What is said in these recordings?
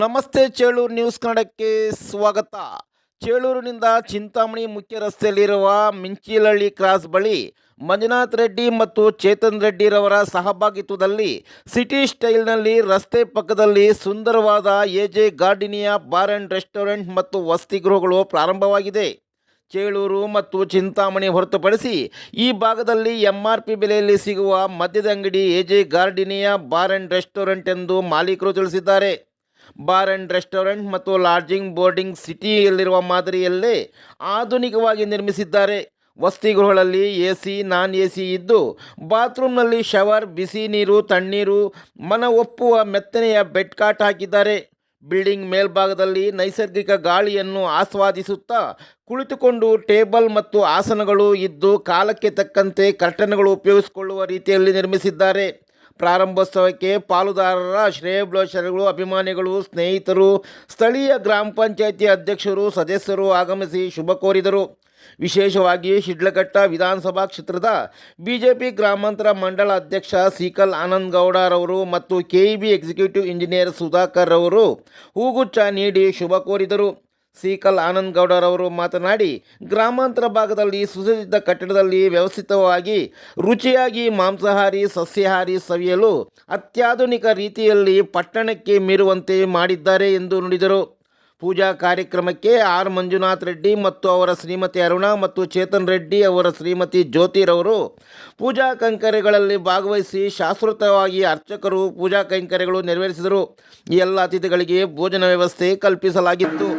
ನಮಸ್ತೆ ಚೇಳೂರು ನ್ಯೂಸ್ ಕನ್ನಡಕ್ಕೆ ಸ್ವಾಗತ. ಚೇಳೂರಿನಿಂದ ಚಿಂತಾಮಣಿ ಮುಖ್ಯ ರಸ್ತೆಯಲ್ಲಿರುವ ಮಿಂಚಿಲಹಳ್ಳಿ ಕ್ರಾಸ್ ಬಳಿ ಮಂಜುನಾಥ್ ರೆಡ್ಡಿ ಮತ್ತು ಚೇತನ್ ರೆಡ್ಡಿರವರ ಸಹಭಾಗಿತ್ವದಲ್ಲಿ ಸಿಟಿ ಸ್ಟೈಲ್ನಲ್ಲಿ ರಸ್ತೆ ಪಕ್ಕದಲ್ಲಿ ಸುಂದರವಾದ A J Gardenia bar and restaurant ಮತ್ತು ವಸತಿಗೃಹಗಳು ಪ್ರಾರಂಭವಾಗಿದೆ. ಚೇಳೂರು ಮತ್ತು ಚಿಂತಾಮಣಿ ಹೊರತುಪಡಿಸಿ ಈ ಭಾಗದಲ್ಲಿ ಎಂಆರ್ಪಿ ಬೆಲೆಯಲ್ಲಿ ಸಿಗುವ ಮದ್ಯದ ಅಂಗಡಿ A J Gardenia bar and restaurant ಎಂದು ಮಾಲೀಕರು ತಿಳಿಸಿದ್ದಾರೆ. ಬಾರ್ ಆ್ಯಂಡ್ ರೆಸ್ಟೋರೆಂಟ್ ಮತ್ತು ಲಾಡ್ಜಿಂಗ್, ಬೋರ್ಡಿಂಗ್ ಸಿಟಿಯಲ್ಲಿರುವ ಮಾದರಿಯಲ್ಲೇ ಆಧುನಿಕವಾಗಿ ನಿರ್ಮಿಸಿದ್ದಾರೆ. ವಸತಿಗೃಹಗಳಲ್ಲಿ A C non A C ಇದ್ದು, ಬಾತ್ರೂಮ್ನಲ್ಲಿ ಶವರ್, ಬಿಸಿ ನೀರು, ತಣ್ಣೀರು, ಮನ ಒಪ್ಪುವ ಮೆತ್ತನೆಯ ಬೆಡ್ ಕಾಟ್ ಹಾಕಿದ್ದಾರೆ. ಬಿಲ್ಡಿಂಗ್ ಮೇಲ್ಭಾಗದಲ್ಲಿ ನೈಸರ್ಗಿಕ ಗಾಳಿಯನ್ನು ಆಸ್ವಾದಿಸುತ್ತಾ ಕುಳಿತುಕೊಂಡು ಟೇಬಲ್ ಮತ್ತು ಆಸನಗಳು ಇದ್ದು ಕಾಲಕ್ಕೆ ತಕ್ಕಂತೆ ಕರ್ಟನ್ಗಳು ಉಪಯೋಗಿಸಿಕೊಳ್ಳುವ ರೀತಿಯಲ್ಲಿ ನಿರ್ಮಿಸಿದ್ದಾರೆ. ಪ್ರಾರಂಭೋತ್ಸವಕ್ಕೆ ಪಾಲುದಾರರ ಶ್ರೇಯೋಭಿಲಾಷಿಗಳು, ಅಭಿಮಾನಿಗಳು, ಸ್ನೇಹಿತರು, ಸ್ಥಳೀಯ ಗ್ರಾಮ ಪಂಚಾಯಿತಿ ಅಧ್ಯಕ್ಷರು, ಸದಸ್ಯರು ಆಗಮಿಸಿ ಶುಭ ಕೋರಿದರು. ವಿಶೇಷವಾಗಿ ಶಿಡ್ಲಘಟ್ಟ ವಿಧಾನಸಭಾ ಕ್ಷೇತ್ರದ ಬಿಜೆಪಿ ಗ್ರಾಮಾಂತರ ಮಂಡಳ ಅಧ್ಯಕ್ಷ ಸೀಕಲ್ ಆನಂದ್ ಗೌಡರವರು ಮತ್ತು ಕೆಇಬಿ ಎಕ್ಸಿಕ್ಯೂಟಿವ್ ಇಂಜಿನಿಯರ್ ಸುಧಾಕರ್ ಅವರು ಹೂಗುಚ್ಛ ನೀಡಿ ಶುಭ ಕೋರಿದರು. ಸೀಕಲ್ ಆನಂದ್ ಗೌಡರವರು ಮಾತನಾಡಿ, ಗ್ರಾಮಾಂತರ ಭಾಗದಲ್ಲಿ ಸುಸಜ್ಜಿತ ಕಟ್ಟಡದಲ್ಲಿ ವ್ಯವಸ್ಥಿತವಾಗಿ ರುಚಿಯಾಗಿ ಮಾಂಸಾಹಾರಿ, ಸಸ್ಯಾಹಾರಿ ಸವಿಯಲು ಅತ್ಯಾಧುನಿಕ ರೀತಿಯಲ್ಲಿ ಪಟ್ಟಣಕ್ಕೆ ಮೀರುವಂತೆ ಮಾಡಿದ್ದಾರೆ ಎಂದು ನುಡಿದರು. ಪೂಜಾ ಕಾರ್ಯಕ್ರಮಕ್ಕೆ ಆರ್. ಮಂಜುನಾಥ್ ರೆಡ್ಡಿ ಮತ್ತು ಅವರ ಶ್ರೀಮತಿ ಅರುಣಾ ಮತ್ತು ಚೇತನ್ ರೆಡ್ಡಿ ಅವರ ಶ್ರೀಮತಿ ಜ್ಯೋತಿರವರು ಪೂಜಾ ಕೈಂಕರ್ಯಗಳಲ್ಲಿ ಭಾಗವಹಿಸಿ ಶಾಶ್ವತವಾಗಿ ಅರ್ಚಕರು ಪೂಜಾ ಕೈಂಕರ್ಯಗಳು ನೆರವೇರಿಸಿದರು. ಎಲ್ಲ ಅತಿಥಿಗಳಿಗೆ ಭೋಜನ ವ್ಯವಸ್ಥೆ ಕಲ್ಪಿಸಲಾಗಿತ್ತು.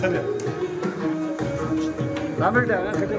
సరే. రాబెట్టా కట్టే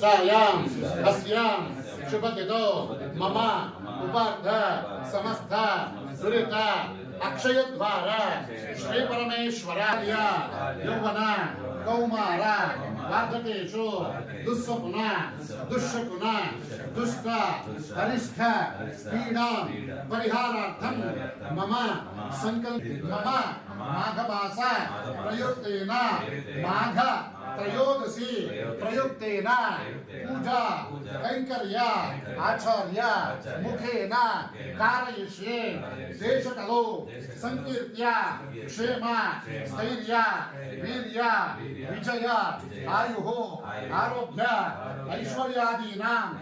विशिष्टायाम् अस्याम् शुभतिथौ मम उपार्थ समस्त दुरित अक्षयद्वार श्री परमेश्वराय यौवन कौमार वार्धकेषु दुःस्वप्न दुःशकुन दुष्ट अरिष्ठ पीडां परिहारार्थं मम संकल्प मम माघमास प्रयुक्तेन। माघ त्रयोदशी प्रयुक्तेन पूजा कैङ्कर्य आचार्य मुखेन कारयिष्ये देशकलो संकीर्त्य क्षेम स्थैर्य वीर्य विजय आयुः आरोग्य ऐश्वर्यादीनाम्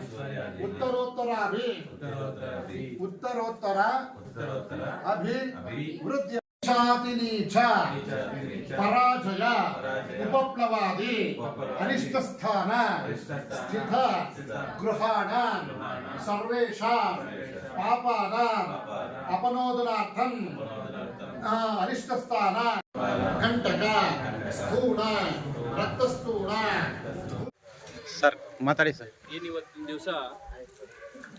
उत्तरोत्तराभि उत्तरोत्तर अभिवृद्धि ಛಾತಿನೀಚ ಪರಾಜಯ. ಉಪಪ್ಲವಾದಿ. ಅನಿಷ್ಟ ಸ್ಥಾನ ಸ್ಥಿತ. ಗೃಹಾಣ. ಸರ್ವೇಷಾಂ ಪಾಪಾನ ಅಪನೋದನಾರ್ಥಂ. ಅನಿಷ್ಟ ಸ್ಥಾನ ಕಂಟಕ ಸ್ಥೂಣ ರಕ್ತಸ್ಥೂಣ ಸರ್ ಮಾತಾಡಿ ಸರ್. ಏನಿವತ್ತಿನ ದಿವಸ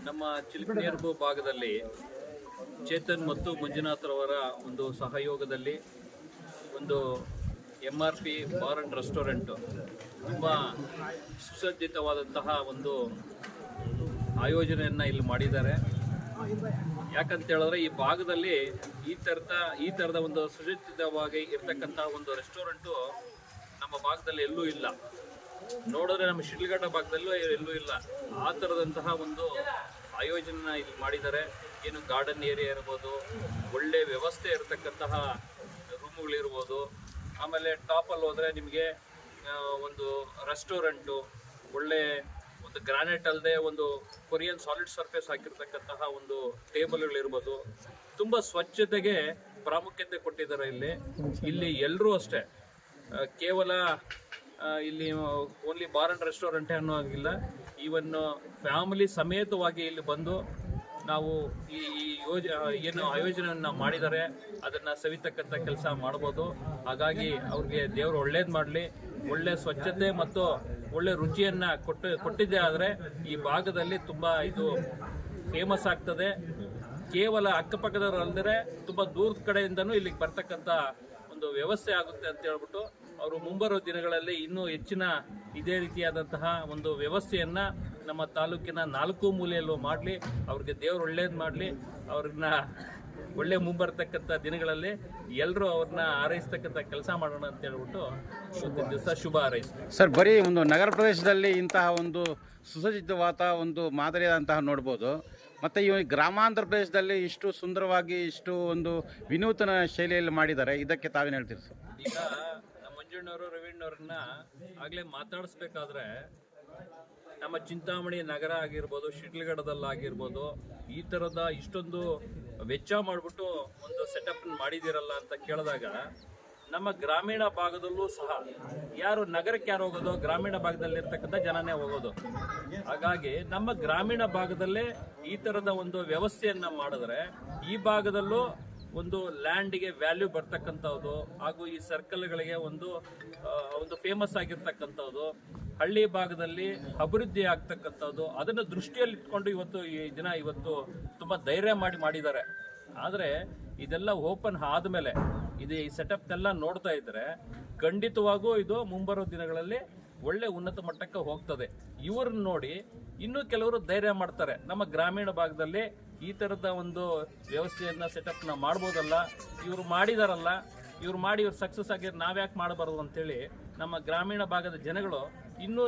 ನಮ್ಮ ಚಿಲ್ಕನೇರ್ಬು ಭಾಗದಲ್ಲಿ ಚೇತನ್ ಮತ್ತು ಮಂಜುನಾಥ್ರವರ ಒಂದು ಸಹಯೋಗದಲ್ಲಿ ಒಂದು M R P bar and restaurant ತುಂಬ ಸುಸಜ್ಜಿತವಾದಂತಹ ಒಂದು ಆಯೋಜನೆಯನ್ನು ಇಲ್ಲಿ ಮಾಡಿದ್ದಾರೆ. ಯಾಕಂತ ಹೇಳಿದ್ರೆ ಈ ಭಾಗದಲ್ಲಿ ಈ ಥರದ ಈ ಥರದ ಒಂದು ಸುಸಜ್ಜಿತವಾಗಿ ಇರ್ತಕ್ಕಂತಹ ಒಂದು ರೆಸ್ಟೋರೆಂಟು ನಮ್ಮ ಭಾಗದಲ್ಲಿ ಎಲ್ಲೂ ಇಲ್ಲ. ನೋಡಿದ್ರೆ ನಮ್ಮ ಶಿಡ್ಲಘಟ್ಟ ಭಾಗದಲ್ಲೂ ಎಲ್ಲೂ ಇಲ್ಲ. ಆ ಥರದಂತಹ ಒಂದು ಆಯೋಜನೆ ಇಲ್ಲಿ ಮಾಡಿದ್ದಾರೆ. ಏನು ಗಾರ್ಡನ್ ಏರಿಯಾ ಇರ್ಬೋದು, ಒಳ್ಳೆ ವ್ಯವಸ್ಥೆ ಇರತಕ್ಕಂತಹ ರೂಮುಗಳಿರ್ಬೋದು ಆಮೇಲೆ ಟಾಪಲ್ಲಿ ಹೋದರೆ ನಿಮಗೆ ಒಂದು ರೆಸ್ಟೋರೆಂಟು ಒಳ್ಳೆ ಒಂದು ಗ್ರಾನೈಟ್ ಅಲ್ಲದೆ ಒಂದು ಕೊರಿಯನ್ ಸಾಲಿಡ್ ಸರ್ಫೇಸ್ ಹಾಕಿರ್ತಕ್ಕಂತಹ ಒಂದು ಟೇಬಲ್ಗಳಿರ್ಬೋದು ತುಂಬ ಸ್ವಚ್ಛತೆಗೆ ಪ್ರಾಮುಖ್ಯತೆ ಕೊಟ್ಟಿದ್ದಾರೆ ಇಲ್ಲಿ. ಇಲ್ಲಿ ಎಲ್ಲರೂ ಅಷ್ಟೇ. ಕೇವಲ ಇಲ್ಲಿ ಓನ್ಲಿ ಬಾರ್ ಅಂಡ್ ರೆಸ್ಟೋರೆಂಟೇ ಅನ್ನೋ ಹಾಗಿಲ್ಲ. ಈವನ್ ಫ್ಯಾಮಿಲಿ ಸಮೇತವಾಗಿ ಇಲ್ಲಿ ಬಂದು ನಾವು ಈ ಈ ಯೋಜ, ಏನು ಆಯೋಜನೆಯನ್ನು ಮಾಡಿದ್ದಾರೆ ಅದನ್ನು ಸವಿತಕ್ಕಂಥ ಕೆಲಸ ಮಾಡ್ಬೋದು. ಹಾಗಾಗಿ ಅವ್ರಿಗೆ ದೇವರು ಒಳ್ಳೇದು ಮಾಡಲಿ, ಒಳ್ಳೆ ಸ್ವಚ್ಛತೆ ಮತ್ತು ಒಳ್ಳೆ ರುಚಿಯನ್ನು ಕೊಟ್ಟು, ಕೊಟ್ಟಿದ್ದೇ ಆದರೆ ಈ ಭಾಗದಲ್ಲಿ ತುಂಬ ಇದು ಫೇಮಸ್ ಆಗ್ತದೆ. ಕೇವಲ ಅಕ್ಕಪಕ್ಕದವ್ರು ಅಲ್ಲದೆ ತುಂಬ ದೂರದ ಕಡೆಯಿಂದನೂ ಇಲ್ಲಿಗೆ ಬರ್ತಕ್ಕಂಥ ಒಂದು ವ್ಯವಸ್ಥೆ ಆಗುತ್ತೆ ಅಂತ ಹೇಳ್ಬಿಟ್ಟು ಅವರು ಮುಂಬರುವ ದಿನಗಳಲ್ಲಿ ಇನ್ನೂ ಹೆಚ್ಚಿನ ಇದೇ ರೀತಿಯಾದಂತಹ ಒಂದು ವ್ಯವಸ್ಥೆಯನ್ನ ನಮ್ಮ ತಾಲೂಕಿನ ನಾಲ್ಕು ಮೂಲೆಯಲ್ಲೂ ಮಾಡಲಿ ಅವ್ರಿಗೆ ದೇವ್ರು ಒಳ್ಳೇದು ಮಾಡಲಿ ಅವ್ರನ್ನ ಒಳ್ಳೆ ಮುಂಬರ್ತಕ್ಕಂಥ ದಿನಗಳಲ್ಲಿ ಎಲ್ಲರೂ ಅವ್ರನ್ನ ಹಾರೈಸ್ತಕ್ಕಂಥ ಕೆಲಸ ಮಾಡೋಣ ಅಂತ ಹೇಳ್ಬಿಟ್ಟು ದಿವಸ ಶುಭ ಹಾರೈಸ್ತೀವಿ. ಸರ್ ಬರೀ ಒಂದು ನಗರ ಪ್ರದೇಶದಲ್ಲಿ ಇಂತಹ ಒಂದು ಸುಸಜ್ಜಿತವಾದ ಒಂದು ಮಾದರಿಯಾದಂತಹ ನೋಡ್ಬೋದು. ಮತ್ತು ಈ ಗ್ರಾಮಾಂತರ ಪ್ರದೇಶದಲ್ಲಿ ಇಷ್ಟು ಸುಂದರವಾಗಿ ಇಷ್ಟು ಒಂದು ವಿನೂತನ ಶೈಲಿಯಲ್ಲಿ ಮಾಡಿದ್ದಾರೆ. ಇದಕ್ಕೆ ತಾವೇನು ಹೇಳ್ತೀರಿ ಸರ್? ಈಗ ನಮ್ಮ ಮಂಜಣ್ಣವರು ರವೀಣ್ಣವ್ರನ್ನ ಆಗಲೇ ಮಾತಾಡಿಸ್ಬೇಕಾದ್ರೆ ನಮ್ಮ ಚಿಂತಾಮಣಿ ನಗರ ಆಗಿರ್ಬೋದು ಶಿಟ್ಲಗಡದಲ್ಲಾಗಿರ್ಬೋದು ಈ ಥರದ ಇಷ್ಟೊಂದು ವೆಚ್ಚ ಮಾಡಿಬಿಟ್ಟು ಒಂದು ಸೆಟಪ್ ಮಾಡಿದ್ದೀರಲ್ಲ ಅಂತ ಕೇಳಿದಾಗ ನಮ್ಮ ಗ್ರಾಮೀಣ ಭಾಗದಲ್ಲೂ ಸಹ ಯಾರು ನಗರಕ್ಕೆ ಯಾರು ಹೋಗೋದು, ಗ್ರಾಮೀಣ ಭಾಗದಲ್ಲಿರ್ತಕ್ಕಂಥ ಜನನೇ ಹೋಗೋದು. ಹಾಗಾಗಿ ನಮ್ಮ ಗ್ರಾಮೀಣ ಭಾಗದಲ್ಲೇ ಈ ಥರದ ಒಂದು ವ್ಯವಸ್ಥೆಯನ್ನು ಮಾಡಿದ್ರೆ ಈ ಭಾಗದಲ್ಲೂ ಒಂದು ಲ್ಯಾಂಡ್ಗೆ ವ್ಯಾಲ್ಯೂ ಬರ್ತಕ್ಕಂಥದ್ದು ಹಾಗೂ ಈ ಸರ್ಕಲ್ಗಳಿಗೆ ಒಂದು ಒಂದು ಫೇಮಸ್ ಆಗಿರ್ತಕ್ಕಂಥದ್ದು. ಹಳ್ಳಿ ಭಾಗದಲ್ಲಿ ಅಭಿವೃದ್ಧಿ ಆಗ್ತಕ್ಕಂಥದ್ದು ಅದನ್ನು ದೃಷ್ಟಿಯಲ್ಲಿ ಇಟ್ಕೊಂಡು ಇವತ್ತು ಈ ದಿನ ಇವತ್ತು ತುಂಬ ಧೈರ್ಯ ಮಾಡಿ ಮಾಡಿದ್ದಾರೆ. ಆದರೆ ಇದೆಲ್ಲ ಓಪನ್ ಆದಮೇಲೆ ಇದು ಈ ಸೆಟಪ್ನೆಲ್ಲ ನೋಡ್ತಾ ಇದ್ರೆ ಖಂಡಿತವಾಗೂ ಇದು ಮುಂಬರುವ ದಿನಗಳಲ್ಲಿ ಒಳ್ಳೆ ಉನ್ನತ ಮಟ್ಟಕ್ಕೆ ಹೋಗ್ತದೆ. ಇವ್ರನ್ನ ನೋಡಿ ಇನ್ನೂ ಕೆಲವರು ಧೈರ್ಯ ಮಾಡ್ತಾರೆ. ನಮ್ಮ ಗ್ರಾಮೀಣ ಭಾಗದಲ್ಲಿ ಈ ಥರದ ಒಂದು ವ್ಯವಸ್ಥೆಯನ್ನು ಸೆಟಪ್ನ ಮಾಡ್ಬೋದಲ್ಲ, ಇವರು ಮಾಡಿದಾರಲ್ಲ, ಇವ್ರು ಮಾಡಿ ಇವ್ರು ಸಕ್ಸಸ್ ಆಗಿ ನಾವ್ಯಾಕೆ ಮಾಡಬಾರ್ದು ಅಂತೇಳಿ ನಮ್ಮ ಗ್ರಾಮೀಣ ಭಾಗದ ಜನಗಳು ಇನ್ನೂ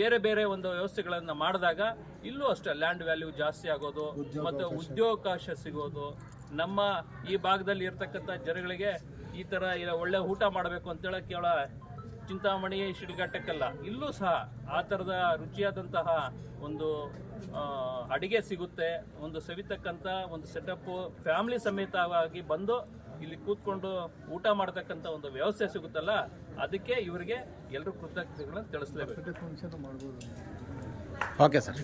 ಬೇರೆ ಬೇರೆ ಒಂದು ವ್ಯವಸ್ಥೆಗಳನ್ನು ಮಾಡಿದಾಗ ಇಲ್ಲೂ ಅಷ್ಟೇ ಲ್ಯಾಂಡ್ ವ್ಯಾಲ್ಯೂ ಜಾಸ್ತಿ ಆಗೋದು ಮತ್ತು ಉದ್ಯೋಗಾವಕಾಶ ಸಿಗೋದು. ನಮ್ಮ ಈ ಭಾಗದಲ್ಲಿ ಇರ್ತಕ್ಕಂಥ ಜನಗಳಿಗೆ ಈ ಥರ ಇಲ್ಲ ಒಳ್ಳೆ ಊಟ ಮಾಡಬೇಕು ಅಂತೇಳಿ ಕೇವಲ ಚಿಂತಾಮಣಿ ಶಿಡ್ಘಟ್ಟಕ್ಕಲ್ಲ ಇಲ್ಲೂ ಸಹ ಆ ಥರದ ರುಚಿಯಾದಂತಹ ಒಂದು ಅಡಿಗೆ ಸಿಗುತ್ತೆ. ಒಂದು ಸವಿತಕ್ಕಂಥ ಒಂದು ಸೆಟಪ್ಪು ಫ್ಯಾಮಿಲಿ ಸಮೇತವಾಗಿ ಬಂದು ಇಲ್ಲಿ ಕೂತ್ಕೊಂಡು ಊಟ ಮಾಡ್ತಕ್ಕಂಥ ಒಂದು ವ್ಯವಸ್ಥೆ ಸಿಗುತ್ತಲ್ಲ ಅದಕ್ಕೆ ಇವರಿಗೆ ಎಲ್ಲರೂ ಕೃತಜ್ಞತೆಗಳನ್ನು ತಿಳಿಸಲೇಬೇಕು. Okay sir